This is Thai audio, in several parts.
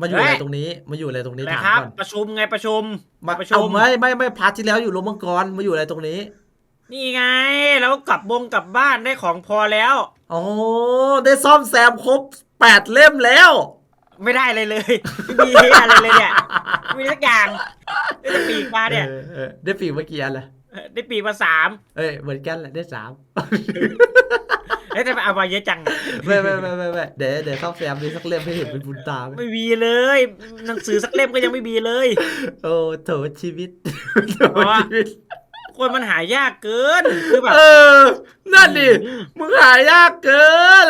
มาอยู่อะไรตรงนี้มาอยู่อะไรตรงนี้แหละถามครับ ก่อนประชุมไงประชุมมาประชุเอามไม่ไม่ไม่พาร์ทที่แล้วอยู่ลมมังกรมาอยู่อะไรตรงนี้นี่ไงแล้วกลับวงกลับบ้านได้ของพอแล้ว อ๋อได้ซ่อมแซมครบแปดเล่มแล้ว ไม่ได้อะไรเลยไม่มีอะไรเลยเนี่ยไม่มีสักอย่างได้แต่ปีกมาเนี่ย ออออได้ปีกเมื่อกี้อันละได้ปีกมาสามเอ้ยเหมือนกันแหละได้สาม เฮ้ยแต่เอามาเยอะจัง ไม่ไม่ไม่ไม่ไม่เดี๋ยวเดี๋ยวซ่อมแซมดีสักเล่มให้เห็นเป็นบุญตาไหมไม่มีเลย หนังสือสักเล่มก็ยังไม่มีเลย โอ้โถชีวิตโถเพราะว่าชีวิตคนมันหายากเกินคือแบบเออ นั่นดิ มึงหายากเกิน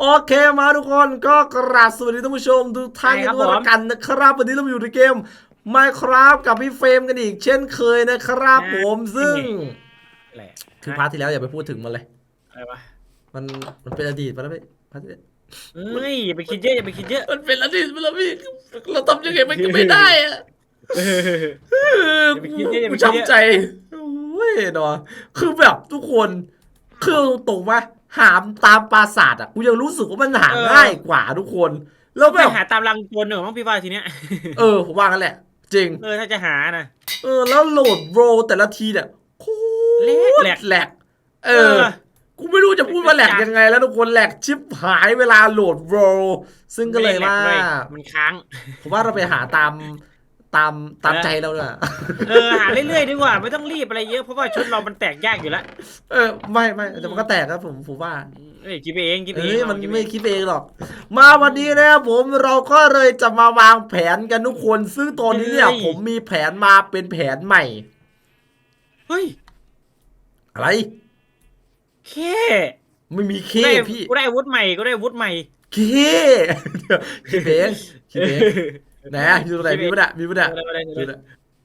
โอเคมาทุกคนก็กราบสวัสดีท่านผู้ชมทุกท่านกันด้วยละกันนะครับ วันนี้เราอยู่ในเกม Minecraft กับพี่เฟรมกันอีกเช่นเคยนะครับผมซึ่งแหละคือพาร์ทที่แล้วอย่าไปพูดถึงมันเลย อะไรวะ มันมันเป็นอดีตไปแล้วพี่พาร์ทที่แล้วเอ้ยอย่าไปคิดเยอะอย่าไปคิดเยอะมันเป็นอดีตไปแล้วพี่เราทำยังไงมันก็ไม่ได้อะอย่าไปคิดเยอะอย่าไปกูคิดเยอะช้ำใจโอ้ยเนาะคือแบบทุกคนคือตรงว่าหามตามปราสาทอะกูยังรู้สึกว่ามันหาง่ายกว่าทุกคน แล้วไปแบบ หาตามรังโจรหนึ่งมั้งพี่ว่าทีเนี้ยเออผมว่างั้นแหละ จริง เออถ้าจะหานะ เออ แล้วโหลดโรแต่ละทีเนี่ยโคตรแหลกแหลก เออ กูไม่รู้จะพูดว่าแหลกยังไงแล้วทุกคนแหลกชิปหายเวลาโหลดโรซึ่งก็เลยว่าไม่แหกมันค้าง ผมว่าเราไปหาตามตามตามใจเราเนี่ยเออหาเรื่อยๆดีกว่า ไม่ต้องรีบอะไรเยอะเพราะว่าชุดเรามันแตกยากอยู่แล้วเออไม่ไม่แต่มันก็แตกครับผมผมว่าเอ้ยคิดไปเองคิดไปเอ้เองยมันคิดปไม่เองคิดเองหรอก มาวันนี้นะครับผมเราก็เลยจะมาวางแผนกันทุกคน ซึ่งตอนนี้เนี่ยผมมีแผนมาเป็นแผนใหม่เฮ้ยอะไร เคไม่มีเคได้พี่กูได้อาวุธใหม่กูได้อาวุธใหม่เคเดี๋ยวคิดเองคิดเองไหนอะอยู่ตรงไหนมีปะเนี่ยมีปะเนี่ยเอาเลยดูเอาเลยนะ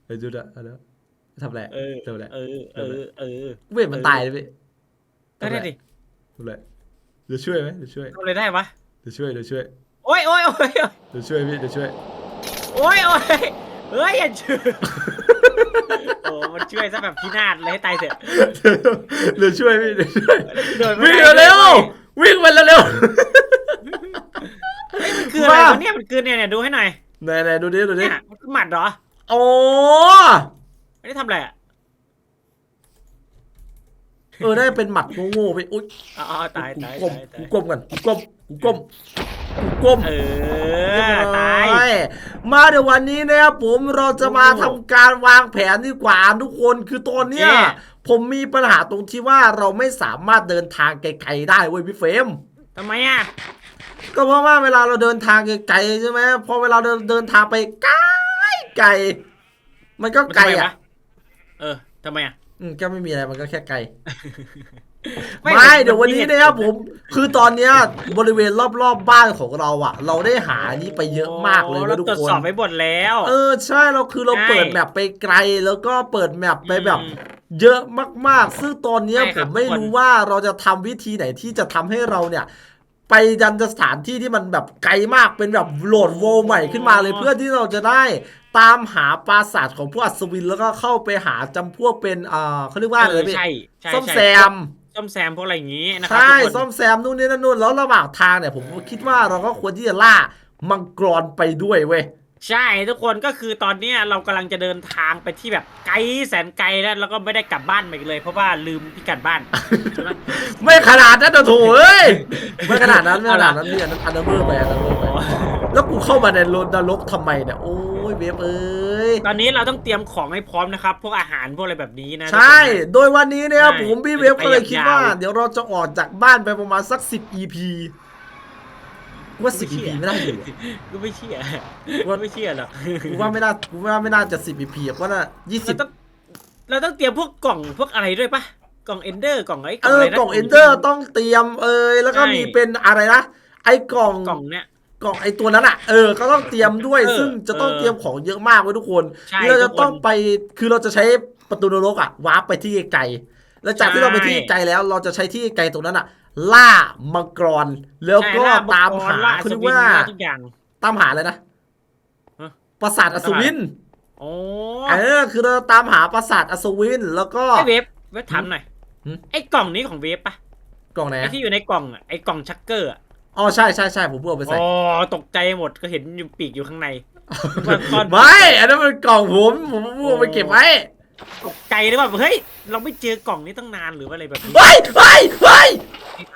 เฮ้ยดูนะเอาแล้วทำอะไรเออทำอะไรเออเออเออกูเห็นมันตายเลยพี่ได้ได้ดิทำอะไรเดี๋ยวช่วยไหมเดี๋ยวช่วยทำอะไรได้วะเดี๋ยวช่วยเดี๋ยวช่วยโอ้ยโอ้ยโอ้ยเดี๋ยวช่วยพี่เดี๋ยวช่วยโอ้ยโอ้ยเฮ้ยอย่าช่วย โอ้มันช่วยซะแบบพินาศเลยให้ตายเถอะเดี๋ยวช่วยพี่เดี๋ยวช่วยโดนไม่วิ่งได้เร็วๆวิ่งไปเร็วเฮ้ยมันคืออะไรวะเนี่ยมันคือเนี่ยเนี่ยดูให้หน่อยๆไหนไหนดูดิดูดิเนี่ยมันคือหมัดเหรอโอ้ไม่ได้ทำอะไรอะเออได้เป็นหมัดโง่ๆไปอุ้ยอ๋อตายตายกูก้มตายตากูยก้มกันกูก้มกูก้มกูก้มเอเรียบอร้อตาย มาเดี๋ยววันนี้นะครับผมเราจะมาทำการวางแผนดีกว่าทุกคนคือตอนเนี้ยเนี่ยผมมีปัญหาตรงที่ว่าเราไม่สามารถเดินทางไกลๆได้เว้ยพี่เฟรมทำไมอะก็เพราะว่าเวลาเราเดินทางไกลๆใช่ไหมพอเวลาเดินเดินทางไปไกลไกลๆมันก็มันไกลทำมอะวะเออทำไมอะอืมก็ไม่มีอะไรมันก็แค่ไกล ไม่ไม่แต่เดี๋ยววันนี้มันมีนะครับผม คือตอนเนี้ยบริเวณรอบๆบบ้านของเราอะเราได้หานี้ไปเยอะมากเลยโอ้นะเราทุกตรวจคนสอบไว้หมดแล้ว เออใช่เราคือเราใช่เปิดแมปไปไกลแล้วก็เปิดแมปไปแบบอืมเยอะมากๆ ซึ่งตอนเนี้ยใช่ผครับมไม่ทุกคนรู้ว่าเราจะทำวิธีไหนที่จะทำให้เราเนี่ย ไปยันสถานที่ที่มันแบบไกลมากเป็นแบบโหลดโวลใหม่ขึ้นมาเลยอ๋อเพื่อที่เราจะได้ตามหาปราสาทของพวกอัศวินแล้วก็เข้าไปหาจำพวกเป็นอ่าเขาเรียกว่าอะไรเออพี่ใช่ใช่ซ่อมใช่แซม ซ่อมแซมพวกอะไรอย่างนี้นะครัใช่ทุกคนซ่อมแซมนู่นนี่นั่นนู่นแล้วระหว่างทางเนี่ยผมคิดว่าเราก็ควรที่จะล่ามังกรไปด้วยเว้ย ใช่ทุกคนก็คือตอนเนี้ยเรากำลังจะเดินทางไปที่แบบไกลแสนไกลแล้วแล้วก็ไม่ได้กลับบ้านไปเลย เพราะว่าลืมพิกัดบ้านใช่ไหมไม่ขนาดนั้นนะโถเอ้ยไม่ขนาดนั้นไม่ขนาดนั้นเนี่ยอันนั้นอันนั้นเบอร์ไปอันนั้นเบอร์ไปแล้วกูเข้ามาในรถนรกทำไมเนี่ยโอ้ ยเวฟเอ้ย ตอนนี้เราต้องเตรียมของให้พร้อมนะครับ พวกอาหารพวกอะไรแบบนี้นะ ใช่ โดยวันนี้เนี่ยใช่ผมพี่เวฟก็เลยคิดว่า ไปยาวๆเดี๋ยวเราจะออกจากบ้านไปประมาณสัก 10 EP ว่า10 EP ไม่ได้อยู่อะ กูไม่เชื่อว่ากูไม่เชื่อหรอกกูว่าไม่น่ากูว่าไม่น่าจะ 10 EP อะว่าน่าเราต้องเราต้องเตรียมพวกกล่องพวกอะไรด้วยปะกล่องเอนเดอร์กล่องไอ้20เออกล่องเอนเดอร์ต้องเตรียมเอยแล้วก็ใช่ มีเป็นอะไรนะ ไอ้กล่อง กล่องเนี้ย กล่องไอ้ตัวนั้นอะเออก็ต้องเตรียมด้วย เออซึ่งจะต้องเออเตรียมของเยอะมากไว้ทุกคนใช่นี่เราจะทุกคนต้องไปคือเราจะใช้ประตูนรกอะวาร์ปไปที่ไกลแล้วจากที่ใช่ เราไปที่ไกลแล้ว เราจะใช้ที่ไกลตรงนั้นอะ ล่ามังกรแล้วก็ใช่ล่ตามมังกหารล่เขาเรียกสวินว่าล่ทุกอย่าง ตามหาเลยนะฮะ ปราสาทอัศวินโอ้เออคือเราตามหาปราสาทอัศวินแล้วก็ ไอเวฟเวฟถามหน่อยหืม ไอ้กล่องนี้ของเวฟปะกล่องไหนไอ้อะที่อยู่ในกล่องอะไอ้กล่องชักเกอร์อะ อ๋อใช่ใช่ใช่ผมเพิ่งเอาไปใส่ อ๋อตกใจหมดก็เห็นอยู่ปีกอยู่ข้างในตอนไม่อันนั้นมันกล่องผมผมเพิ่งเอาไปเก็บไว้ตกใจเลยว่าเฮ้ย เราไม่เจอกล่องนี้ตั้งนานหรือว่าอะไรแบบนี้เฮ้ยเฮ้ยเฮ้ย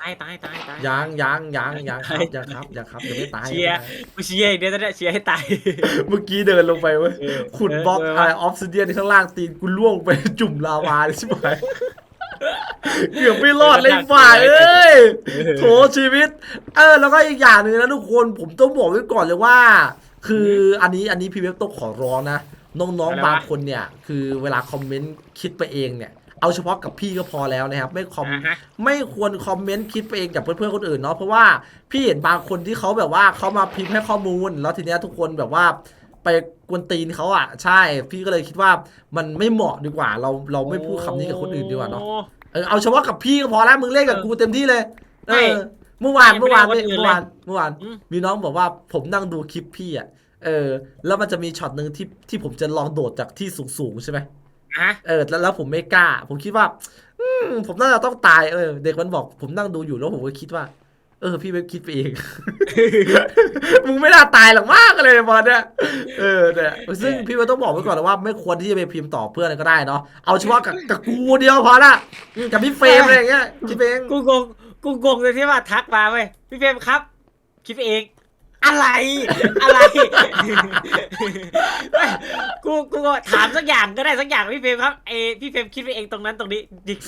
ตายตายตายตายยังยังยังยังครับยังครับยังครับยังไม่ตายเชียร์กูเชียร์อีกเดี๋ยวจะเชียร์ให้ตาย เมื่อกี้เดินลงไปเว้ยเออขุดบล็อกเอออะไรออฟซิเดียนข้างล่างตีนกูล่วงไปจุ่มลาวาเลยใช่ไหม เกือบไม่รอดเลยฝ่ายเอ้ยโถชีวิต เออ แล้วก็อีกอย่างหนึ่งนะทุกคนผมต้องบอกไว้ก่อนเลยว่า คืออันนี้อันนี้พี่เว็บต้องขอร้องนะน้องอะไรวะๆบางคนเนี่ย คือเวลาคอมเมนต์คิดไปเองเนี่ยเอาเฉพาะกับพี่ก็พอแล้วนะครับ ไม่คอมอ่าฮะไม่ควรคอมเมนต์คิดไปเองกับเพื่อนๆคนอื่นเนาะเพราะว่าพี่เห็นบางคนที่เขาแบบว่าเขามาพิมพ์ให้ข้อมูล แล้วทีเนี้ยทุกคนแบบว่า ไปกวนตีนเขาอะ ใช่ พี่ก็เลยคิดว่ามันไม่เหมาะดีกว่า เราเราไม่พูดคำนี้กับคนอื่นดีกว่าเนาะโอ้เออเอาเฉพาะกับพี่ก็พอแล้วมึงเล่นกับเออกูเต็มที่เลยเอไม่อเมื่อวานไม่เมื่อวานไม่ได้เมื่คนอื่นอวานเมื่อวานอืมมีน้องบอกว่าผมนั่งดูคลิปพี่อะเออ แล้วมันจะมีช็อตหนึ่งที่ที่ผมจะลองโดดจากที่สูงๆใช่ไหมฮะเออแล้วแล้วผมไม่กล้า ผมคิดว่า อืมผมน่าจะต้องตายเออ เด็กมันบอกผมนั่งดูอยู่แล้วผมก็คิดว่า เออ พี่ไปคิดไปเอง มึงไม่น่าตายหรอกมากเลยบอลเนี่ยเออเนี่ยซึ่งพี่ว่าต้องบอกไว้ก่อนนะว่า ไม่ควรที่จะไปพิมพ์ต่อเพื่อนก็ได้เนาะเอาเฉพาะกับกับกูเดียวพอละอืมกับพี่เฟรมอะไรอย่างเงี้ยคิดไปเองกูงงกูงงเลยที่ว่าทักมาเว้ยพี่เฟรมครับ คิดไปเอง อะไร อะไรเฮ้ยกูกูถามสักอย่างก็ได้สักอย่างพี่เฟรมครับเอพี่เฟรมคิดไปเองตรงนั้นตรงนี้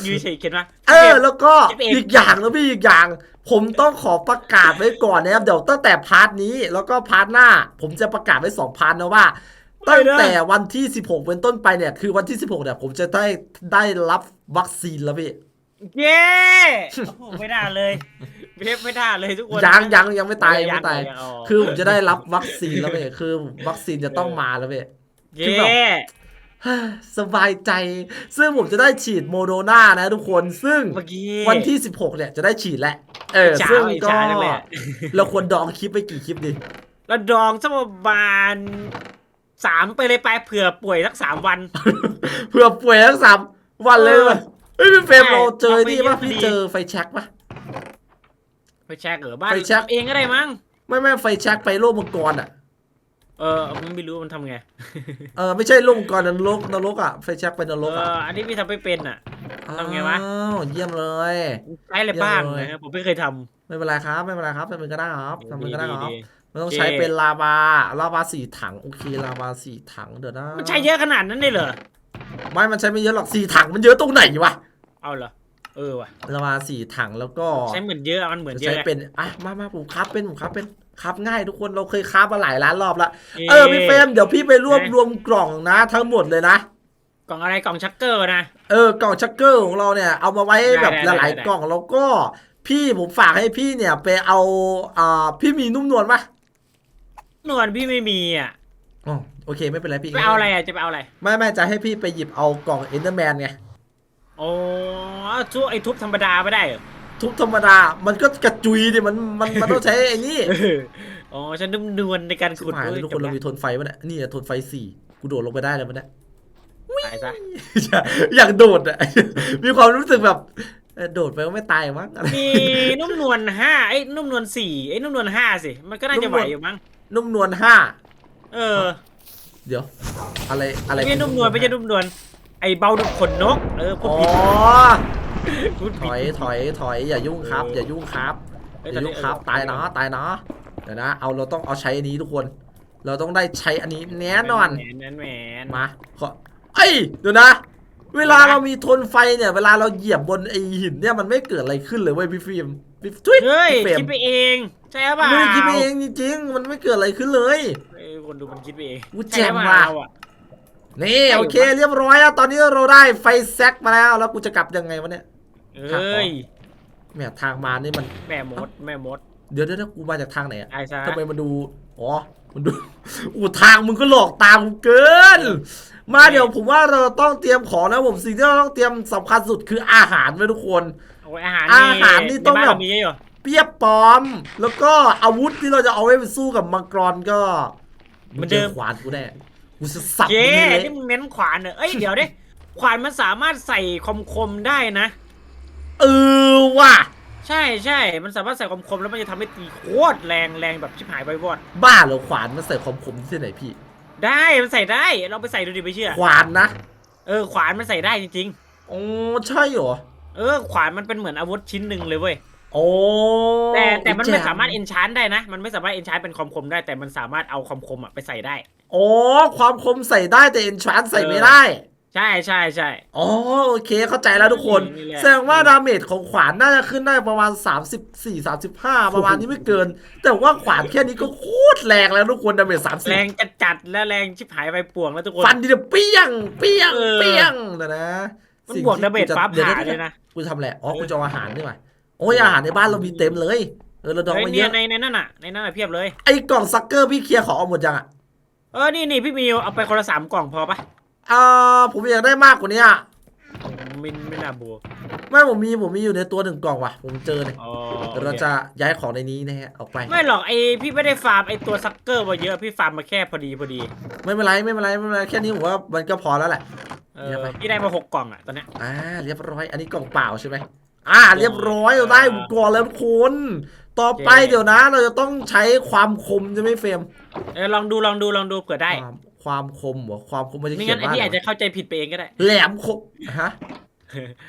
ยืนเฉยเขียนมาเออ แล้วก็คิดไปเองอีกอย่างนะพี่อีกอย่าง ผมต้องขอประกาศไว้ก่อนนะครับเดี๋ยวตั้งแต่พาร์ทนี้แล้วก็พาร์ทหน้า ผมจะประกาศไว้สองพาร์ทนะว่าตั้งแต่วันที่ 16 เป็นต้นไปเนี่ย คือวันที่ 16เนี่ยผมจะได้ได้รับวัคซีนแล้วพี่ เย้โอ้โหไม่ได้เลยพี่เฟรมไม่ได้เลยทุกคนยังยังยังไม่ตายยังยังไม่ตายยังอ๋อคือผมจะได้รับวัคซีนแล้วพี่คือวัคซีนจะต้องมาแล้วพี่เย้คือแบบสบายใจ ซึ่งผมจะได้ฉีดโมโดนานะทุกคนซึ่งเมื่อกี้ วันที่ 16 เนี่ยจะได้ฉีดแล้วเออช้าซึ่งอีกก็ช้าจังเลยอะ เราควรดองคลิปไปกี่คลิปดีแล้วดองสักประมาณสามไปเลยไปเผื่อป่วยสักสามวัน เพื่อป่วยทั้งสามวันเลยเออว่ะ เฮ้ยพี่เฟรมใช่เราเจอเราไปนี่ป่ะเยี่ยมพี่ดีเจอไฟแช็กป่ะ ไปแช็กเหรอบ้านไปแช็ก เองก็ได้มั้ง ไม่ไม่ไฟแช็กไปโลกมังกรอะ เออมันไม่รู้มันทำไง เออไม่ใช่โลกมังกรนรกนรกอะไฟแช็กไปนรกเออะออันนี้พี่ทำไม่เป็นอะ ทำไงวะ อ้าวเยี่ยมเลย ใช้อะไรบ้างเยอะเลย นะครับผมไม่เคยทไม่เป็นไรครับไม่เป็นไรครับทำมันก็ได้ครับำทำมันก็ได้ครับดีมันต้องโอเคใช้เป็นลาวาลาวาสี่ถังโอเคลาวาสี่ถังเดี๋ยวนะๆมันใช้เยอะขนาดนั้นเลยเหรอไม่มันใช้ไม่เยอะหรอกสี่ถังมันเยอะตรงไหนวะ เอาเหรอ เออว่ะลาวาสี่ถังแล้วก็ใช้เหมือนเยอะมันเหมือนจะเยใช้อะเป็นอะมามาผมครับเป็นผมครับเป็นครับง่ายทุกคนเราเคยครับมาหลายล้านรอบละย้เออพี่เฟรมเดี๋ยวพี่ไปรวบรวมกล่องนะ ทั้งหมดเลยนะกล่องอะไรกล่องชักเกอร์นะเออกล่องชักเกอร์ของเราเนี่ยเอามาไว้ได้แบบได้หลายได้ๆกล่องแล้วก็พี่ผมฝากให้พี่เนี่ยไปเอาอ่าพี่มีนุ่มนวลปะนวลพี่ไม่มีอะอ๋อโอเคไม่เป็นไรพี่ไปเอาอะไรอะจะไปเอาอะไรไม่ไม่จะให้พี่ไปหยิบเอากล่องเอนเดอร์แมนไง โอ้ทุบไอ้ทุบธรรมดาไม่ได้เหรอทุกธรรมดา มันก็กระจุยดิมันมันมันต้องใช้ไอ้นี่เอออ๋อฉันนุ่มนวลในการชิบขุดหายด้วแล้วยทุกคนเรามีทนไฟปะเนี่ยนี่อะทนไฟสี่กูโดดลงไปได้เลยมันเนี่ยตายซะอยากโดดอะมีความรู้สึกแบบเออโดดไปก็ไม่ตายมั้งอะไรมีนุ่มนวลห้าไอ้นุ่มนวลสี่ไอ้นุ่มนวลห้าสิมันก็น่าจะไหวอยู่มั้งนุ่มนวลห้าเออ เดี๋ยว อะไรอะไรไม่ใช่นุ่มนวลไม่ใช่นุ่มนวล ไอ้เบาดุกขนนก เออพูดอ๋อผิดพูดถผิด อยถอยถอยอย่ายุ่งครับเออออย่ายุ่งครับเอ้ยอย่ายุ่งครับตอนนี้ตายนะตายนะเดี๋ยวนะเอาเราต้องเอาใช้อันนี้ทุกคน เราต้องได้ใช้อันนี้แน่นอน แหมนแหมนมาขอเอ้ยเดี๋ยวนะ เวลาเรามีทนไฟเนี่ย เวลาเราเหยียบบนไอหินเนี่ยมันไม่เกิดอะไรขึ้นเลยเว้ยพี่ฟิล์มพี่ทุยเฮ้ยพี่เฟรมคิดไปเองใช่ป่ะไม่ได้คิดไปเองจริงๆมันไม่เกิดอะไรขึ้นเลยเออคนดูมันคิดไปเองกูแจ่มใช่ว่ะป่เราอะ นี่ใช่โอเค เรียบร้อยแล้วตอนนี้เราได้ไฟแซกมาแล้วแล้วกูจะกลับยังไงวะเนี่ยเอ้ยแหมทางมานี่มันแม่มดแม่มด เดี๋ยวเดี๋ยวเดี๋ยวกูมาจากทางไหนอะไอ้ซะทำไมมันดูอ๋อมันดูอูทางมึงก็หลอกตามกูเกิน มาเดี๋ยวผมว่าเราต้องเตรียมของนะผมสิ่งที่เราต้องเตรียมสำคัญสุดคืออาหารไว้ทุกคนโอ้ยอาหารอาหารนี่ต้องในบ้าแบบเรามีเยอะอยู่เปียบปลอม แล้วก็อาวุธที่เราจะเอาไว้ไปสู้กับมังกรก็เจอขวานกูแน่ กูจะสับเย้มึงให้นี่เละมึงเน้นขวานเหรอเอ้ยเดี๋ยวดิขวานมันสามารถใส่คมคมๆได้นะ เออว่ะ ใช่ใช่มันสามารถใส่ความคมแล้วมันจะทำให้ตีโคตรแรงแรงแบบชิบหายไปวอดบ้าเหรอขวานมันใส่ความคมที่ไหนพี่ ได้มันใส่ได้เราไปใส่ดูดิไม่เชื่อ ขวานนะเออขวานมันใส่ได้จริงโอ้ใช่เหรอ ๆ เออขวานมันเป็นเหมือนอาวุธชิ้นหนึ่งเลยเว้ย โอ้แต่แต่มันไม่แจ๋สามารถเอนชานได้นะ มันไม่สามารถเอนชานเป็นความคมได้ แต่มันสามารถเอาความคมอะไปใส่ได้ โอ้ความคมใส่ได้แต่เอนชานใส่ไม่ได้ ใช่ใช่ใช่อ๋อโอเคเข้าใจแล้วทุกคน นี่แหละ แสดงว่าดาเมจของขวานน่าจะขึ้นได้ประมาณ 34 35 ประมาณนี้ไม่เกิน แต่ว่าขวานแค่นี้ก็โคตรแรงแล้วทุกคนดาเมจแรง30จัดจัดๆและแรงชิบหายไปป่วงแล้วทุกคน ฟันดีเดียวเปี้ยง เปี้ยง เออ เปี้ยงนะนะมันสิ่งบวกที่ดาเมจกูจะฟ้าดี๋วผ่าดี๋วเลยนะ กูทำอะไรอ๋อกูจะเอาอาหารนี่หว่า โอ้ยอาหารในบ้านเรามีเต็มเลย เออเราดองเฮ้ยมาเยเนี่ยอะในในนั่นน่ะในนั่นน่ะเพียบเลย ไอ้กล่องซักเกอร์พี่เคลียร์ของเอาหมดยังอะเออนี่นี่พี่มิวเอาไปคนละสามกล่องพอปะอ่าผมอยากได้มากกว่านี้อะไม่ไม่น่าบวกไม่ผมมีผมมีอยู่ในตัวหนึ่งกล่องว่ะ ผมเจอเลยอ๋อเดี๋ยวเราจะย้ายของในนี้นะฮะออกไป ไม่หรอกไอพี่ไม่ได้ฟาร์มไอตัวซักเกอร์มาเยอะพี่ฟาร์มมาแค่พอดีพอดีไม่เป็นไรไม่เป็นไรไม่เป็นไรแค่นี้ผมว่ามันก็พอแล้วแหละ เอเดี๋อยวไป พี่ได้มาหกกล่องอะตอนเนี้ยอ่าเรียบร้อย อันนี้กล่องเปล่าใช่ไหม อ่าเรียบร้อยเราได้อุปกรณ์แล้วทุกคนต่อไปโอเคเดี๋ยวนะ เราจะต้องใช้ความคมจะไหม่เฟรมเออลองดูลองดูลองดูเผื่อได้ ความความคมเหรอความคมมันจะไม่เขียงั้นนไอว่าพี่อาจอะไรจะเข้าใจผิดไปเองก็ได้ แหลมคมฮะ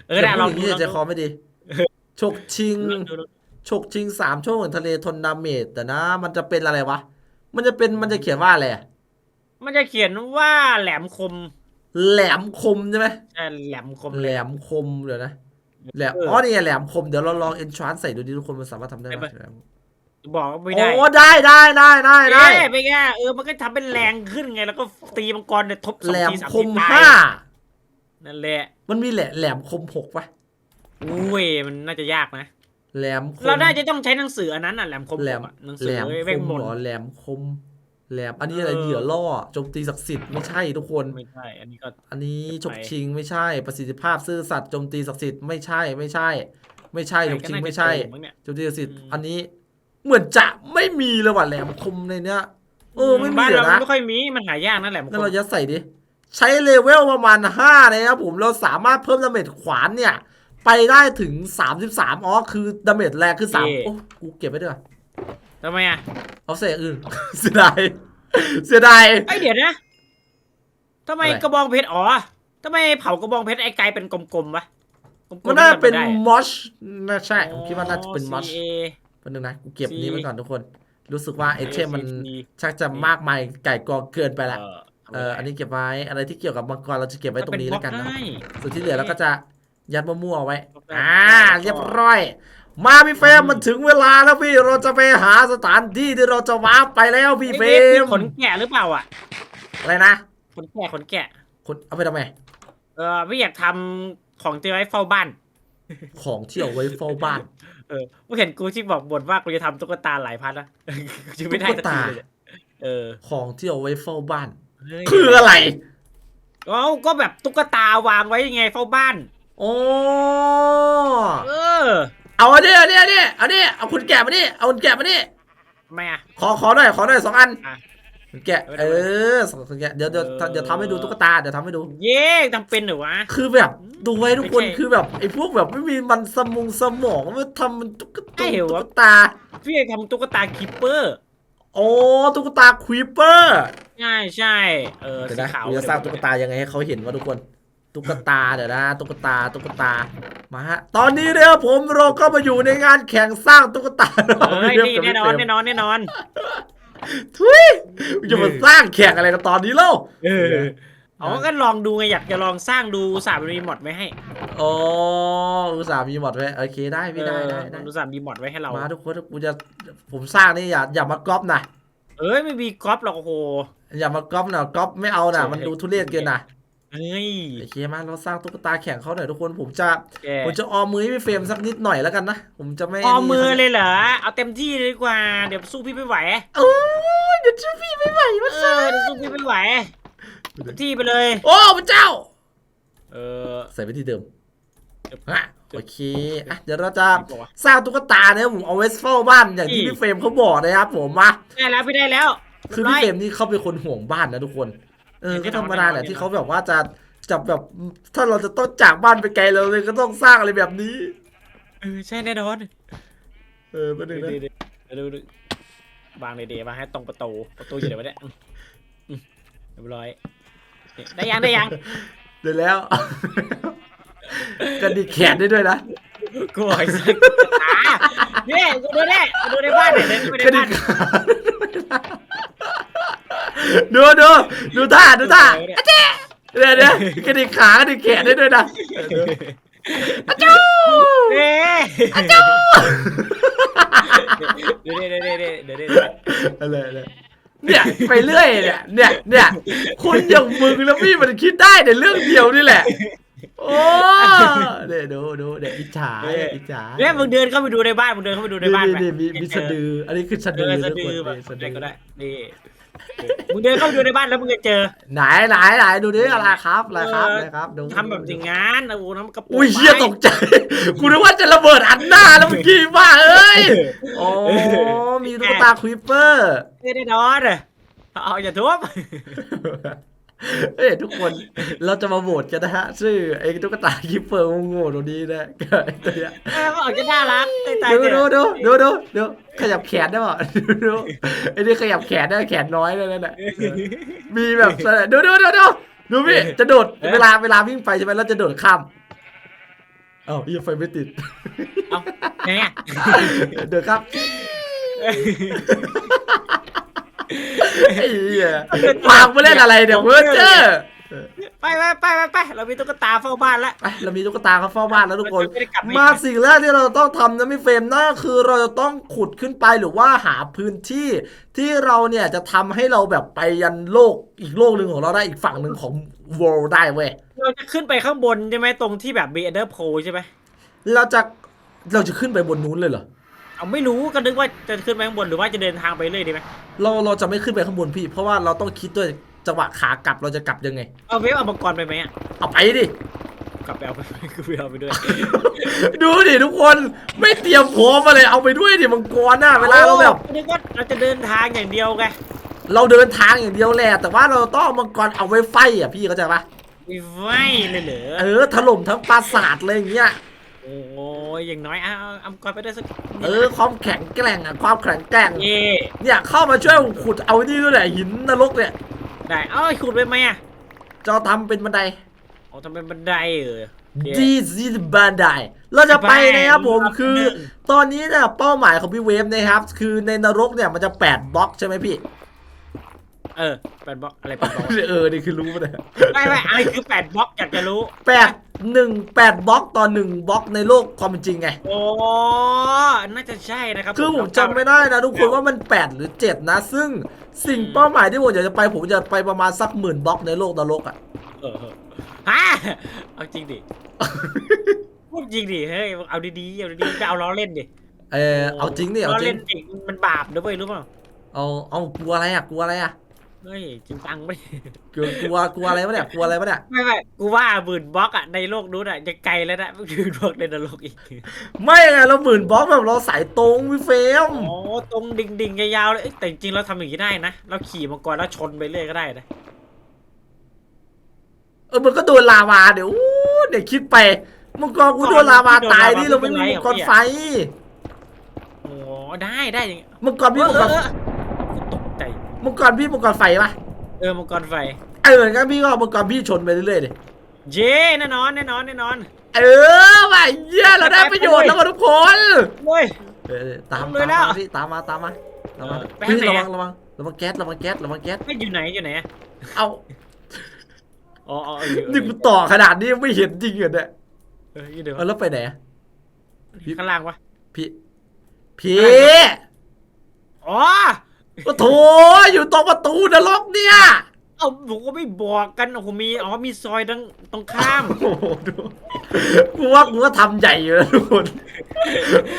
เออได้ลองดูย่าลองใจดูคอไม่ดีฉกชิงลองดูลองดูฉกชิงสามช่วงของทะเลทนดาเมจแต่นะ มันจะเป็นอะไรวะมันจะเป็นมันจะเขียนว่าอะไรอะมันจะเขียนว่าแหลมคมแหลมคมใช่ไหมใช่แหลมคมแหลมคมเดี๋ยวนะ แหลมเอออ๋อ๋อนี่ไงแหลมคมเดี๋ยวเราลองเอนชานใส่ดูดิทุกคนมันสามารถทำได้ไหมได้ปะบอกว่าไม่ได้โอ้ได้ได้ได้ได้ได้เอ๊ะไปแง่เออมันก็ทำเป็นแรงขึ้นไง แล้วก็ตีมังกรเนี่ยทบสอแหลงมทีสามคทีมตายห้านั่นแหละ มันมีแหลมแหลมคมหกปะอุ้ยมันน่าจะยากนะแหลมคมเราน่าจะต้องใช้หนังสืออันนั้นอะแหลมคมแหลมอะหนังแหสืลอมเวคทมมนเหรอต์แหลมคม แหลมอันนี้อะไรเออเหยื่อล่อโจมตีศักดิ์สิทธิ์ไม่ใช่ทุกคนไม่ใช่ อันนี้ก็อันนี้ฉกไปชิงไม่ใช่ประสิทธิภาพซื่อสัตย์โจมตีศักดิ์สิทธิ์ไม่ใช่ไม่ใช่ ไม่ใช่ฉกชิงไม่ใช่มั้งเนี่ยโจมตีศักดิ์สิทธิ์อืมอันนี้เหมือนจะไม่มีเลยว่ะแหลมคมในเนี้ยเออไม่มีบ้านเหรเราอนะไม่ค่อยมีมันหายากนะแหลมคงั้นมเราจะใส่ดิใช้เลเวลประมาณ5เลยครับผมเราสามารถเพิ่มดาเมจขวานเนี่ย ไปได้ถึง 33อ๋อคือดาเมจแรงคือ3โอ้กูเก็บไว้ด้วย ทำไมอะเอาใส่อย่างอื่น เสียดาย เสียดาย ไอยเดี๋ยวนะทำไมอะไร กระบองเพชรอ๋อทำไมเผากระบองเพชรไอ้ไกลเป็นกลมๆวะกลมๆมันน่าจะเป็นได้อะมอชน่าใช่ ผมคิดว่าน่าจะเป็นมอช CA เป็นหนึ่งนะกูเก็บ C นี้ไว้ก่อนทุกคน รู้สึกว่าไอเทมมัน CC ชักจะมากมายไก่กองเกินไปละเออเอออันนี้เก็บไว้ อะไรที่เกี่ยวกับมังกรเราจะเก็บไว้ตรงนี้แล้วกันนะมัเป็บล็อได้ ส่วนที่เหลือเราก็จะยัดมั่วๆเอาไว้ได้อ่าได้เรียบร้อย มาพี่เฟรมมันถึงเวลาแล้วพี่เราจะไปหาสถานที่ที่เราจะว้าร์ปไปแล้วพี่เฟรเอ๊ะมีมขนแกะหรือเปล่าอะอะไรนะขนแกะขนแกะ คุณเอาไปทำไม เออไม่อยากทำของเตรียมไว้เฝ้าบ้าน ของที่เอาไว้เฝ้าบ้าน เออกูเห็นกูที่บอกบ่นว่ากูจะทำตุ๊กตาหลายพันนะ กูจะไม่ได้สักทีเลยเออของที่เอาไว้เฝ้าบ้านเฮ้ยคืออะไรเอ้าก็แบบตุ๊กตาวางไว้ยังไงเฝ้าบ้าน โอ้เออ เอาอันนี้อันนี้อันนี้อันนี้เอาคุณแกะมานี่เอาคุณแกะมานี่ทำไมอะ ขอขอหน่อยขอหน่อยสองอันอะคุณแกะเอาไปเออสองคุณแกะเดี๋ยวเดี๋ยวเออเดี๋ยวทำให้ดูตุ๊กตาเดี๋ยวทำให้ดู เย้จำเป็นเหรอวะ คือแบบดูไว้ทุกคนไม่ใช่คือแบบไอ้พวกแบบไม่มีมันสมองสมองมันทำมันตุ๊กไอ้ตาเหรอตุ๊กตา พี่จะทำตุ๊กตาคิปเปอร์ โอ้ตุ๊กตาควีเปอร์ใช่ใช่เออเดี๋ยวสีนะขาวกูจะสร้างตุ๊กตายังไงให้เขาเห็นว่าทุกคน ตุ๊กตาเดี๋ยวนะตุ๊กตาตุ๊กตามาฮะตอนนี้เนี่ยผมเราก็มาอยู่ในงานแข่งสร้างตุ๊กตาเอ้ยนี่แน่นอนแน่นอนแน่นอนทุยจะมาสร้างแข่งอะไรกันตอนนี้เล่าเออเอาก็ลองดูไงอยากจะลองสร้างดูอุตสาห์มันมีมอดไว้ให้โอ้อุตส่าห์มีหมดไว้โอเคได้พี่ได้ได้ได้เอออุตส่าห์มีมอดไว้ให้เรามาทุกคนกูจะผมสร้างนี่อย่าอย่ามาก๊อปนะเอ้ยไม่มีกรอบหรอกโอ้โหอย่ามาก๊อปนะก๊อปไม่เอานะใช่มันดูทุเรศเกินนะ เฮ้ย โอเคมาเราสร้างตุ๊กตาแข่งเขาหน่อยทุกคนผมจะแกผมจะออมมือให้พี่เฟรมสักนิดหน่อยแล้วกันนะผมจะไม่พอมือนี่เลยเหรอ เอาเต็มที่เลยดีกว่า เดี๋ยวสู้พี่ไม่ไหว โอ้ยเดี๋ยวชื่อพี่ไม่ไหวเอมาอซะเดี๋ยวสู้พี่ไม่ไหวเต็มที่ไปเลย โอ้พระเจ้า เออ ใส่ไปที่เดิมเดี๋ยวฮะโอเคอะเดี๋ยวเราจะดีกว่าสร้างตุ๊กตาเนี่ยผมเอาไว้เฝ้าบ้านอย่างที่อีพี่เฟรมเขาบอกนะครับผมมา ได้แล้วพี่ได้แล้วคือพี่เฟรมนี่เขาเป็นคนห่วงบ้านนะทุกคน เออแน่ก็นอนธรรมดาแหละแน่นอนที่เขาแบบว่าจะจับแบบถ้าเราจะต้องจากบ้านไปไกลเราเลยก็ต้องสร้างอะไรแบบนี้ เออใช่แน่นอนเออประเด็นดูนะดิดูดิวางเลยเดี๋ยววางให้ตรงประตูประตูอยู่ไหนวะเนี่ยอืมอืมเรียบร้อยนี่ได้ยังได้ยังเดี๋ยวแล้ว กระดิกแขนได้ด้วยนะกูบอกไอ้สัสอะเนี่ยกูดูเนี่ยกูดูในบ้านเนี่ยเดินไปกระในดิบ้ากนขาดูดูดูท่าดูท่าเดี๋ยวเดี๋ยวกระดิกขากระดิกแขนได้ด้วยนะเดี๋ยวเอ๊ะเดี๋ยวเดี๋ยวเดี๋ยวเดี๋ยวเดี๋ยวเดี๋ยวเดี๋ยวอะไรอะไรเนี่ยไปเรื่อยเนี่ยเนี่ยเนี่ยคนอย่างมึงแล้วพี่มันคิดได้ในเรื่องเดียวนี่แหละ โอ้เดี๋ยวดูดูเดี๋ยวอิจฉาอิจฉาเนี่ยมึงเดินเข้าไปดูในบ้านมึงเดินเข้าไปดูในบ้านไหมนี่มีมีสะดือ อันนี้คือสะเอดืออทุสะกดืคนอแบบนี่สะอะไรดือก็ได้นี่มึงเดินเข้าไปดูในบ้านแล้วมึงจะเจอไหนไหนไหนดูดิอะไรครับอะไรครับอะไรครับดูทำแบบอย่างงั้นโอ้โหน้ำกระปุกอุ้ยเฮียตกใจกูนึกว่าจะระเบิดอันหน้าแล้วเมื่อกี้บ้าเอ้ยโอ้มีตุ๊กตาควิปเปอร์ไม่ได้นอนเลยเอาอย่าทุบ เอ้ยทุกคนเราจะมาโหวตกันนะฮะชื่อไอ้ตุ๊กตาควิปเปอร์โง่ๆตรงนี้นะไอ้ตัวเนี้ยเออมันออกจะน่ารักไอ้ตายดูเนี่ยดูดูดูดูดูขยับแขนได้ป่ะดูดูไอ้นี่ขยับแขนได้แขนน้อยเลยนั่นแหละเออมีแบบดูดูดูดูดูพี่จะโดดเวลาเวลาวิ่งไปใช่ไหมเราจะโดดข้ามเอ้ายังไฟไม่ติด เอาไงอะเดี๋ยวครับ ไอ้เหี้ยวางมาเล่นอะไรเนี่ยเวอร์เจอร์ไปไปไปไปไปเรามีตุ๊กตาเฝ้าบ้านแล้ว ไปเรามีตุ๊กตาเขาเฝ้าบ้านแล้วทุกคน ไม่ได้กลับมาสิ่งแรกที่เราต้องทำนะพี่เฟรมนั่นก็คือเราจะต้องขุดขึ้นไปหรือว่าหาพื้นที่ ที่เราเนี่ยจะทำให้เราแบบไปยันโลกอีกโลกหนึ่งของเราได้อีกฝั่งหนึ่งของ world ได้เว้ย เราจะขึ้นไปข้างบนใช่ไหมตรงที่แบบมีเอเดอร์โพใช่ไหมเราจะเราจะขึ้นไปบนนู้นเลยเหรอ เอาไม่รู้ก็นึกว่าจะขึ้นไปข้างบนหรือว่าจะเดินทางไปเรื่อยดีไหมเราเราจะไม่ขึ้นไปข้างบนพี่ เพราะว่าเราต้องคิดด้วยจังหวะขากลับเราจะกลับยังไง เอาเวฟเอามังกรไปไหมอะเอาไปดิ กลับไปเอาไปกูไปเอาไปด้วย ดูดิทุกคนไม่เตรียมพร้อมมาเลยเอาไปด้วยดิมังกรน่ะเวลาเราแบบ โอ้นึกว่าเราจะเดินทางอย่างเดียวไงเราเดินทางอย่างเดียวแหละแต่ว่าเราต้องเอามังกรเอาไว้ไฟอะพี่เข้าใจปะมีไฟเลยเหรอเออถล่มทั้งปราสาทเลยอย่างเงี้ย โอ้ยอย่างน้อยเอาเอาเอามังกรไปได้สักเออความแข็งแกร่งอะความแข็งแกร่งเย่เนี่ยเข้ามาช่วยขุดเอานี่ด้วยแหละหินนรกเนี่ยได้เอ้ยขุดไปไหมอะจะทำเป็นบันไดโอ้ทำเป็นบันไดเออดีซีบันไดเราจะไปนะครับผมบันไดคือตอนนี้เนี่ยเป้าหมายของพี่เวฟนะครับ คือในนรกเนี่ยมันจะ8บล็อกใช่ไหมพี่เออแปดบล็อกอะไรแปดบล็อกเออนี่คือรู้ปะเนี่ยไม่ไม่อะไรคือแปดบล็อกอยากจะรู้แปด หนึ่งแปดบล็อกต่อหนึ่งบล็อกในโลกความเป็นจริงไง โอ้ น่าจะใช่นะครับคือผมจำไม่ได้นะทุกคนว่ามัน 8 หรือ 7 นะ ซึ่งสิ่งเป้าหมายที่ผมอยากจะไปผมจะไปประมาณสักหมื่นบล็อกในโลกนรกอะเออเออฮะเอาจริงดิพูดจริงดิเฮ้ยเอาดีๆเอาดีๆไม่เอาล้อเล่นดิเออเอาจริงดิเอาล้อจริเล่งนดิมันบาปนะเว้ยรู้เปล่าเอาเอากลัวอะไรอะกลัวอะไรอะเฮ้ยจริงจังไม่กลัวกลัวกลัวอะไรวะเนี่ยกลัวอะไรวะเนี่ยไม่ไม่กูว่าหมื่นบล็อกอะในโลกนู้นอะจะไกลแล้วนะไม่ถึงบล็อกในนรกอีกไม่ไงเราหมื่นบล็อกแบบเราสายตรงพี่เฟรมโอ้ตรงดิ่งดิ่งๆยาวๆเลยเอ้ยแต่จริงๆเราทำอย่างนี้ได้นะเราขี่มังกรแล้วชนไปเรื่อยก็ได้นะเออมันก็โดนลาวาเดี๋ยวอู้เดี๋ยวคิดไปมังกรกูโดนลาวาตายดิเราไม่มีมังกรไฟโอ้ได้ได้อย่างมังกรพี่มังกรเออเออกูตกใจ มังกรพี่มังกรไฟปะเออมังกรไฟ เอองั้นพี่ก็เอามังกรพี่ชนไปเรื่อยๆดิเย้แน่นอนแน่นอนแน่นอนเออว่ะเยี่ยเราได้ประโยชน์แล้วก็ทุกคนเว้ยเออตามทำเลยตามแล้วมาพี่ตามมาตามมาตามมาเออไปพี่ทางไหนระวัอะงระวังระวังแก๊สระวังแก๊สระวังแก๊สไม่อยู่ไหนอยู่ไหนอะเอาอ๋ออ๋อเอออยู่นี่กูต่อขนาดนี้ยังไม่เห็นจริงเหรอเนี่ยเอออยู่เดี๋ยวเอาแล้วไปไหนอะข้างล่างวะพี่พี่อ๋อ โอ้โถอยู่ตรงประตูนรกเนี่ยเอ้าผมก็ไม่บอกกันโอ้โหมีอ๋อมีซอยตรงตรงข้าม โอ้โหดูกูว่ากูก็ทำใหญ่อยู่นะทุกคน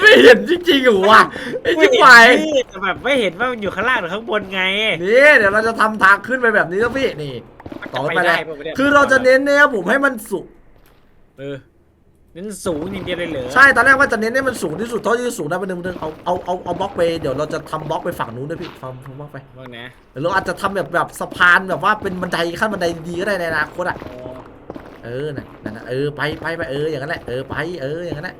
ไม่เห็นจริงๆเหรอวะไอ้ชิบหายแต่แบบไม่เห็นว่ามันอยู่ข้างล่างหรือข้างบนไงนี่เดี๋ยวเราจะทำทางขึ้นไปแบบนี้แล้วพี่นี่ ต่อไปเลย ปะนี่คือเราจะเน้นเนี่ยผมให้มันสูงเออ เน้นสูงอย่างเดียวเลยเหรอใช่ตอนแรกว่าจะเน้นให้มันสูงที่สุดเท่าที่จะสูงได้ไปหนึ่งหนึ่งเอาเอาเอาเอาบล็อกไปเดี๋ยวเราจะทำบล็อกไปฝั่งนู้นด้วยพี่ทำทำบล็อกไปว่าไงหรือเราอาจจะทำแบบแบบสะพานแบบว่าเป็นบันไดขั้นบันไดดีๆก็ได้ในอนาคตอะอ๋อเออน่ะนั่นน่ะเออไปไปไปเอออย่างนั้นแหละเออไปเอออย่างนั้นแหละ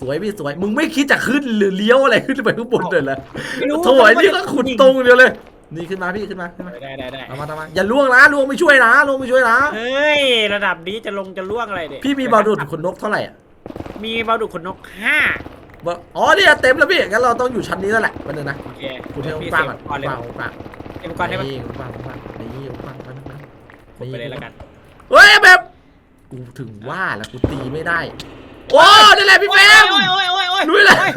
สวยพี่สวยมึงไม่คิดจะขึ้นหรือเลี้ยวอะไรขึ้นไปข้างบนเลยเหรอไม่รู้โถ่ไอ้นี่ก็ขุดตรงเดียวเลย นี่ขึ้นมาพี่ขึ้นมาขึ้นมาได้ได้ได้ตามมาตามมาอย่าล่วงนะล่วงไม่ช่วยนะล่วงไม่ช่วยนะเฮ้ย ระดับนี้จะลงจะล่วงอะไรเนี่ยพี่มีบอลดูดขนนกเท่าไหร่อะมีบอลดูดขนนกห้าบอลอ๋อเนี่ยเต็มแล้วพี่งั้นเราต้องอยู่ชั้นนี้แล้วแหละมันนึงนะโอเคคุณให้พี่กว้างเซก่อนฟก่อนเลยกว้างกว้างเซฟก่อนได้ปะนี่กว้างกว้างนี่กว้างกว้างกว้างกดไปเลยแล้วกันเฮ้ยแบบกูถึงว่าแล้วกูตีไม่ได้โอ้นี่แหละพี่เฟรมโอ้ยโอ้ยโอ้ยโอ้ยลุยเลย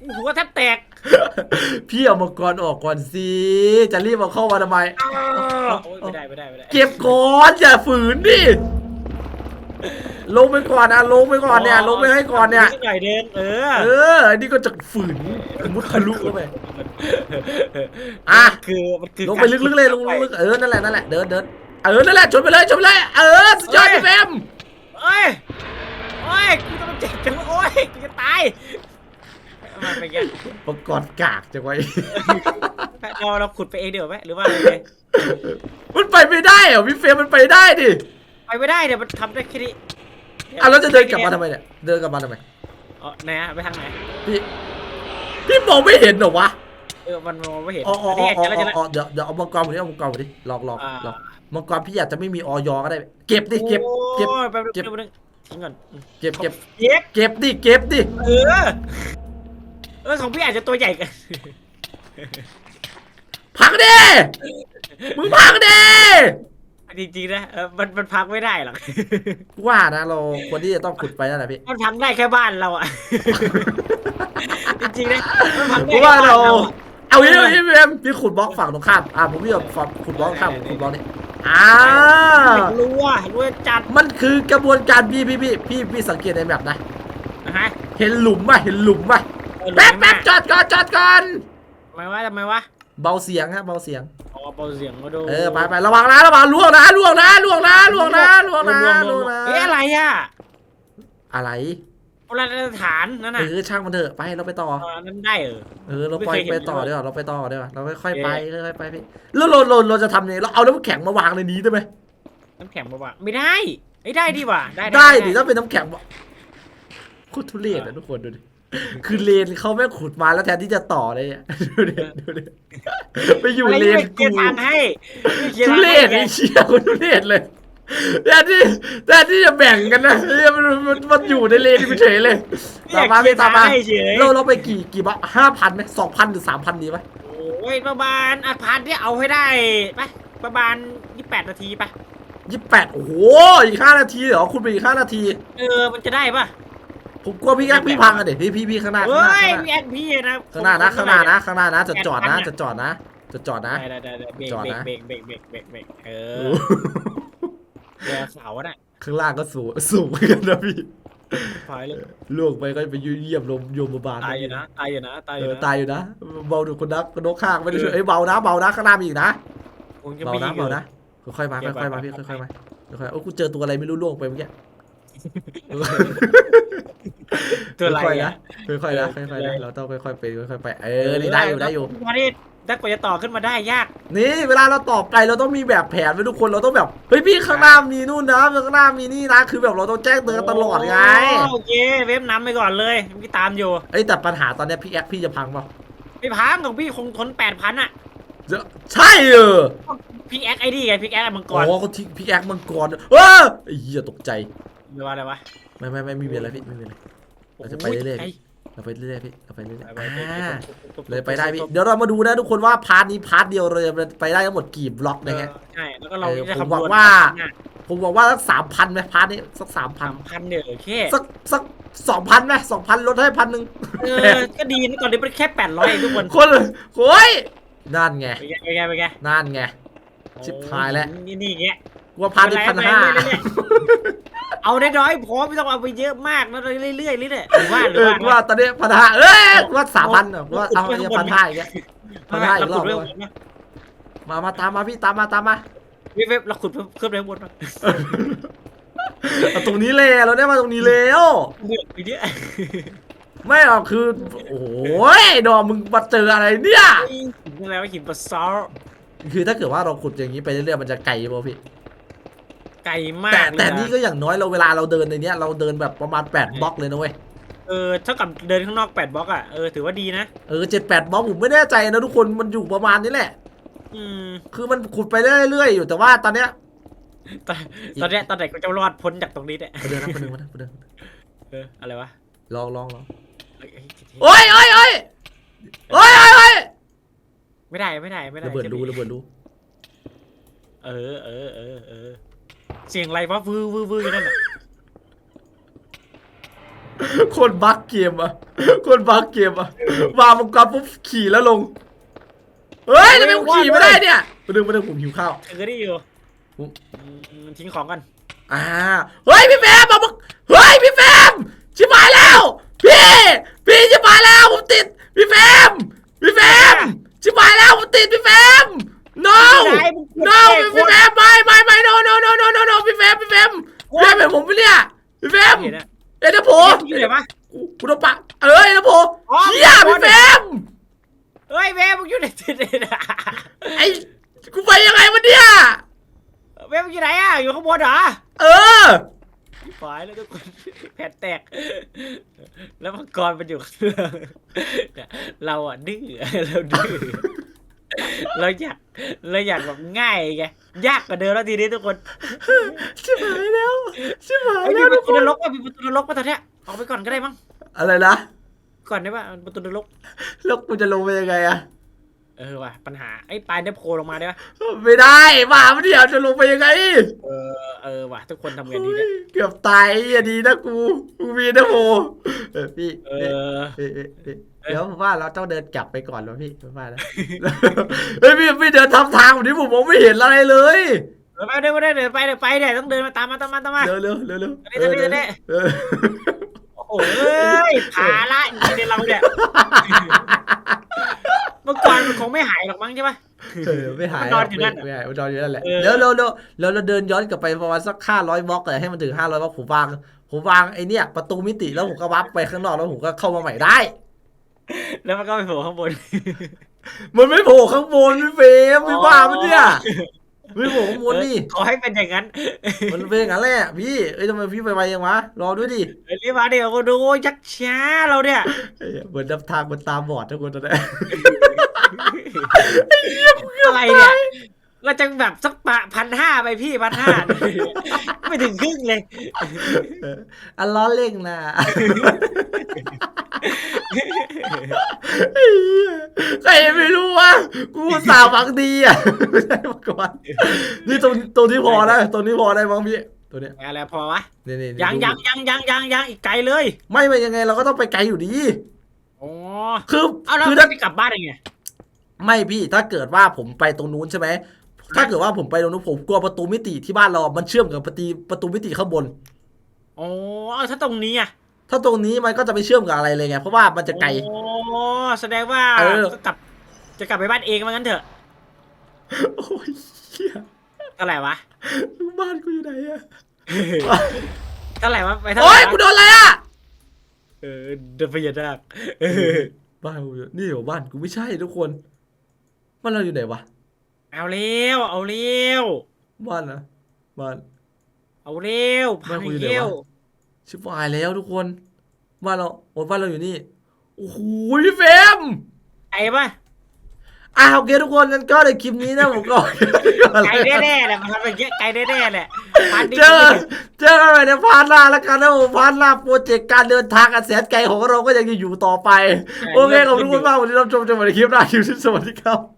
โอ้โหแทบแตก พี่เอามังกรออกก่อนสิ จะรีบเอาเข้ามาทำไม โอ้ยไม่ได้ไม่ได้ไม่ได้เก็บก่อนอย่าฝืนดิ ลงไปก่อนนะลงไปก่อนเนี่ย ลงไปให้ก่อนเนี่ยดหน่อยเดินเออเอออันนี้ก็จะฝืนมุดทะลุเข้าไป อะมันคือมันคือลงไปลึกๆเลยลงลึกๆเออ นั่นแหละนั่นแหละ เดินเดินเออ นั่นแหละ ชนไปเลย ชนไปเลย เออสุดยอดพี่เฟรมเอ้ย โอ้ยกูจะมาเจ็บจังโอ้ยกูจะตาย มาไปแกประกอบกากจังไว้ เราเราขุดไปเองเดี๋ยวไหมหรือว่าอะไรเนี่ยมันไปไม่ได้เหรอพี่เฟรมมันไปได้ดิไปไม่ได้เดี๋ยวมันทำได้แค่นี้อะแล้วจะเดินกลับมาทำไมเนี่ยเดินกลับมาทำไมอ๋อไหนฮะไปทางไหนพี่พี่มองไม่เห็นเหรอวะเออมันมองไม่เห็นอ๋ออ๋อนี่อ๋อไงเจอแล้วเจอแล้ว อ๋อเดี๋ยวเดี๋ยวเอามังกรมาดิเอามังกรมาดิลองลองอ่า ลองมังกรพี่อาจจะไม่มีออยก็ได้ เก็บดิเก็บ เก็บ โอ้ยแป๊บนึงเก็บ แป๊บนึงทิ้งก่อนเก็บเก็บเก็บเก็บดิเก็บดิเออ เออของพี่อาจจะตัวใหญ่กันพังดิมึงพังดิจริงๆนะเออมันมันพักไม่ได้หรอก ว่านะเราควรที่จะต้องขุดไปนั่นแหละพี่มันพังได้แค่บ้านเราอะ จริงๆนะมันพังเพได้ราะแค่ว่าบ้านเราเราอะ เอางี้เลยพี่เฟรมพี่ขุดบล็อกฝั่งตรงข้ามอะผมพี่เอาฝั่งขุดบล็อกข้ามผมขุดบล็อกนี่อ่า รู้ว่ารู้ว่าจัดมันคือกระบวนการพี่พี่พี่พี่พี่สังเกตในแบบนะ นะฮะเห็นหลุมป่ะเห็นหลุมป่ะเออรู้ แป๊บไหมแป๊บจอดก่อนจอดก่อนทำไมวะทำไมวะเบาเสียงฮะเบาเสียงอ๋อเบาเสียงมาดูเออไปไประวังนะระวังล่วงนะล่วงนะล่วงนะล่วงนะล่วงนะล่วงนะเอ๊ะอะไรอะอะไรโบราณสถานนั่นเอน่ะอช่างมันเถอะไปเราไปต่อเออนั่นได้เออเออเราไม่ปล่อยเคยเห็นไปต่อเลยดีกว่าเราไปต่อดีกว่าเราค่อยๆโอเคไปค่อยๆไปพี่แล้วเราเราเราจะทำยังไงเราเอาน้ำแข็งมาวางในนี้ได้ไหมน้ำแข็งมาวางไม่ได้ไม่ได้ดีว่ะได้ได้ดิถ้าเป็นน้ำแข็งวะโคตรทุเรศอะทุกคนดูดิ คือเลนเขาแม่งขุดมาแล้วแทนที่จะต่อเลยอะดูดิดูดิไปอยู่อะไรเลนไม่เกีกูยร์ทางให้ไม่เกียร์ทุทางเรให้ศไอ้เชี่ยคนทุเรศเลยแทนที่แทนที่จะแบ่งกันนะเฮ้ยมันมันมันอยู่ในเลนกูเฉยเลยตามมาพี่ตามมาเกียร์ทงให้เฉยเราเราไปกี่กี่บาทห้าพันไหมสองพันหรือสามพันดีไหมโอ้ยประมาณอะพันที่เอาให้ได้ไปประมาณยี่แปดนาทีไปยี่สิบแปดโอ้โหอีกห้านาทีเหรอคุณไปอีกห้านาที เออมันจะได้ปะ ผมกลัวพี่แอ๊กพี่พังอะเด็พี่พี่พี่ข้างหน้าข้างเฮ้หน้ายข้างหพี่น้าแอนพี่นะข้างหน้านะข้างหน้านะข้างหน้านะจะจอดนะจะจอดนะจะจอดนะ ได้ได้ได้เบรกจอดเบรกนะเบรกเบรกเบรกเบรกเบรกเอโอ้อโหเรือเสาน่ะข้างล่างก็สูงสูงเหมือนกันนะพี่ถอยเลยล่วงไปก็ไปเยี่ยมลมโยมบาลตายอยู่นะตายอยู่นะตายอเอยู่อนะตายอยู่นะเบาดูคนนักคนนกข้างไม่ได้ช่วยเอ้ยเบานะเบานะข้างหน้ามีอีกนะคงจะเบามีนะอยู่เบานะค่อยๆมาโอเคค่อยๆมาไปพี่ไปค่อยๆมาค่อยๆโอ้กูเจอตัวอะไรไม่รู้ล่วงไปเมื่อกี้ ตัวอะไรค่อยๆอะนะค่อยๆนะเออค่อยๆนะเลยเราต้องค่อยๆไปค่อยๆไปเออนี่ได้อยู่ได้อยู่ มาดิถ้ากว่าจะต่อขึ้นมาได้ยาก นี่เวลาเราตอบไปเราต้องมีแบบแผนไว้ทุกคนเราต้องแบบเฮ้ยพี่ข้างหน้ามีนู่นนะข้างหน้ามีนี่นะ คือแบบเราต้องแจ้งเตือนกันตลอดไงโอเค เว็บน้ำไปก่อนเลยพี่ตามอยู่เอ้ยแต่ปัญหาตอนเนี้ยพี่แอคพี่จะพังเปล่าพี่พังของพี่คงทนแปดพันอะจะใช่เออพี่แอคไอ้นี่ไงพี่แอคมังกอ๋รอเขาทิ้งพี่แอคมังกรเออไอ้เหี้ยตกใจ หรือว่าอะไรวะไม่ไม่ไม่ไม่มีอะไรพี่ไม่มีอะไรเราจะไปเรื่อยๆโเราไปเรื่อยๆพี่เราไปเรื่อยไปๆไปไปอ่าไปเลยไปได้พี่เดี๋ยวเรามาดูนะทุกคนว่าพาร์ทนี้พาร์ทเดียวเราจะไปได้ทั้งหมดกี่บล็อกเอนะอฮะใช่แล้วก็เราเออจะผมคำนหวังวณว่าน่ะผมบอกว่าสักสามพันไหมพาร์ทนี้สักสามพันสามพันเนี่ยโอเคสักสักสองพันไหมสองพันลดให้พันหนึ่งเออก็ดีนะตอนนี้มันแค่แปดร้อยเองทุกคนคนโอ้ยนั่นไงไปไงไปไงไปไงนั่นไงชิบหายแล้วนี่นี่เงี้ย กว่าพันหนึ่งพันห้าไปเรื่อยๆเอาได้น้อยๆพอไม่ต้องเอาไปเยอะมากนะเรื่อยๆเรื่อยๆหรือว่าหรือเออว่ากูว่าตอนนี้พันห้าเอ้ยกูว่าสามพันอะกูว่าเอาอย่างพันห้าอีกแล้วพันห้าอีกรอบเรเลยขุดเพิ่มมามาตามมาพี่ตามมาตามมาเว็บเราขุดเพิ่มขึ้นไปข้างบนมาเอาตรงนี้เลยเราได้มาตรงนี้แล้วเลือกไปเยอะไม่หรอกคือโอ้ยดอมมึงมาเจออะไรเนี่ย หินอะไรวะหินปลาซอลคือถ้าเกิดว่าเราขุดอย่างนี้ไปเรื่อยๆมันจะไกลป่ะพี่ ไกลมากแต่เลยแต่อะนี่ก็อย่างน้อยเราเวลาเราเดินในเนี้ยเราเดินแบบประมาณ8บล็อกเลยนะเว้ยเออเท่ากับเดินข้างนอกแปดบล็อกอะเออถือว่าดีนะเออเจ็ดแปดบล็อกผมไม่แน่ใจนะทุกคนมันอยู่ประมาณนี้แหละ อืมคือมันขุดไปเรื่อยๆอยู่แต่ว่าตอนเนี้ยตอนตอนเนี้ยตอนไหนกูจะรอดพ้นจากตรงนี้เนี่ยไปเดินนะไปเดินมานะไปเดินเอออะไรวะลองลองลองเอ้ยเอ้ยโอ้ยโอ้ยโอ้ยโอ้ยโอ้ยโอ้ยไม่ได้ไม่ได้ไม่ได้ระเบิดรูระเบิดรูเออเออเออเออ เสียงอะไรวะวื้อวื้อวื้ออยู่นั่นน่ะคนบักเกมอะคนบักเกมอะวางมังกรปุ๊บขี่แล้วลง เฮ้ยทำไมผมขี่ไม่ได้เนี่ยมาดึงมาดึงผมหิวข้าว เออได้อยู่อุ๊ยอืมทิ้งของกันอ่า เฮ้ยพี่แฟมเอามาเฮ้ยพี่แฟมชิบหายแล้ว พี่ พี่ชิบหายแล้วผมติด พี่แฟมพี่แฟมชิบหายแล้วผมติดพี่แฟม no ไม่ได้มึง no พี่แฟมไม่ไม่ไม่ no no no no no no พี่แฟมพี่แฟมพี่แฟมเห็นผมไหมเนี่ยพี่แฟมเห็นอะเอ็นโผอยู่ไหนวะกูกูต้องปะเอ้ยนะโผอ๋อเฮียพี่แฟมเฮ้ยเวมึงอยู่ไหนเนี่ยไอ้กูไปยังไงวะเนี่ยเวมึงอยู่ไหนอะอยู่ข้างบนเหรอเออฝายแล้วทุกคนแผ่นแตก แล้วมังกรมันอยู่ข้างล่างเนี่ยเราอะดื้อเราดื้อ เราอยากเราอยากแบบง่ายไงยากกว่าเดิมแล้วทีนี้ทุกคนชิบหายแล้วชิบหายไอ้ยแล้มีวปทุระกคนตูนรกป่ะมีประตูนรกป่ะตอนเนี้ยออกไปก่อนก็ได้มั้งอะไรนะก่อนได้ป่ะประตูนรกแล้วกูจะลงไปยังไงอะเออว่ะปัญหาไอ้ปลายได้โผล่ลงมาได้ป่ะไม่ได้บ้าไม่เดี๋ยวจะลงไปยังไงเออเออว่ะทุกคนทำกันดีเนี่ยเกือบตายอย่าดีนะกูกูมีนะโมเออพี่เออเอ้ยเอ้ย เอ้ยเดี๋ยวผมว่าเราต้องเดินกลับไปก่อนแล้วพี่ผมว่านะเฮ้ยพี่พี่เดินทำทางแบบนี้ผมมองไม่เห็นอะไรเลยเออไปเดินไปเดินเดินไปเดินไปเดี๋ยวต้องเดินมาตามมาตามมาตามมาเร็วเร็วเร็วเร็วเดี๋ยวเดี๋ยวเดี๋ยวเออโอ้โหเอ้ยภาระจริงๆในเราเนี่ยเมื่อก่อนมันคงไม่หายหรอกมั้งใช่ปะเออไม่หายมันนอนอยู่นั่นไม่หายมันนอนอยู่นั่นแหละเออเร็วเร็วเร็วแล้วเราเดินย้อนกลับไปประมาณสักห้าร้อยบล็อกเลยให้มันถึงห้าร้อยบล็อกผมวางผมวางไอ้เนี่ยประตูมิติแล้วผมก็วับไปข้างนอกแล้วผมก็เข้ามาใหม่ได้ แล้วมันก็ไปโผล่ข้างบน มันไม่โผล่ข้างบนพี่เฟรมพี่บ้ามันเนี่ยไม่โผล่ข้างบนนี่เออขอให้เป็นอย่างนั้น มันเป็นอย่างนั้นแหละพี่เอ้ยทำไมพี่ไปไวยังวะรอด้วยดิเรียกมาเดี๋ยวก็ดูยักษ์ช้าเราเนี่ยเอ้ยเหมือนดับทางบนตาบอดทุกคนตอนนี้อะไรเนี่ย เราจะแบบสักปะพันห้าไปพี่พันห้าไม่ถึงครึ่งเลยเอออันล้อเล่งนะไอ้เหี้ยใครไม่รู้วะกูอุตสาวหวังดีอะไม่ใช่มาก่อนนี่ตรงตรงที่พอนะตรงนี้พอได้มั้งพี่ตัวเนี้ยอะไรพอวะนี่นี่ยังดูยังยังยังยังยังอีกไกลเลย ไม่ไม่ยังไงเราก็ต้องไปไกลอยู่ดีอ๋อคือเอาแล้วคือไม่ถ้าไปกลับบ้านยังไงไม่พี่ถ้าเกิดว่าผมไปตรงนู้นใช่ไหม ถ้าเกิดว่าผมไปตรงนู้นผมกลัวประตูมิติที่บ้านเรา มันเชื่อมกับประตูประตูมิติข้างบน อ๋อเอาถ้าตรงนี้อะถ้าตรงนี้มันก็จะไม่เชื่อมกับอะไรเลยไง เพราะว่ามันจะไกลอ๋อแสดงว่าเออก็กลับ จะกลับไปบ้านเองว่างั้นเถอะ โอ้ยเหี้ยเท่าไหร่วะ บ้านกูอยู่ไหนอะเท่าไหร่วะไปเท่าไหโอ้ร่ยกูวะโดนอะไรอะเออเดินพญานาคเออบ้านกูอยู่นี่เหรอบ้านกูไม่ใช่ทุกคน บ้านเราอยู่ไหนวะ เอาเร็ว เอาเร็ว บ้านนะบ้าน เอาเร็วบ้านกูอยู่ไหนวะ เร็วชิบหายแล้วทุกคนบ้านเราโอ้บ้านเราอยู่นี่โอ้โหพี่เฟรมไอ้ปะอะโอเคทุกคนงั้นก็ในคลิปนี้นะผมก็ ไกลแน่ๆแหละมันทำแบบเยอะไกลแน่ๆแหละพันดิเจอเจอกันใหม่ในพาร์ทหน้าแล้วกันนะผมพาร์ทหน้าโปรเจกต์การเดินทางอันแสนไกลของเราก็ยังจะอยู่ต่อไป โอเคขอบคุณมากวันนี้เราชมจนมาในคลิปหน้าคลิปที่สวัสดีครับ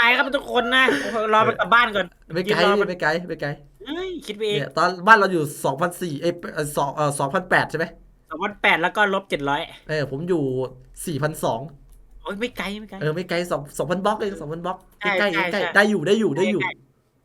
ไปครับทุกคนนะรอไปกลับบ้านก่อนไม่ไกลรอมันไม่ไกลไม่ไกลเฮ้ยคิดไปเองเนี่ยตอนบ้านเราอยู่2,004เอ้ยสองเอ่อ2,008ใช่ไหมสองพันแปดแล้วก็ลบเจ็ดร้อยเออผมอยู่4,002โอ้ยไม่ไกลไม่ไกลเออไม่ไกล2 2,000บล็อกเอง2,000บล็อกใช่ใกล้ใช่ใกล้ใช่ได้อยู่ได้อยู่ได้อยู่ใกล้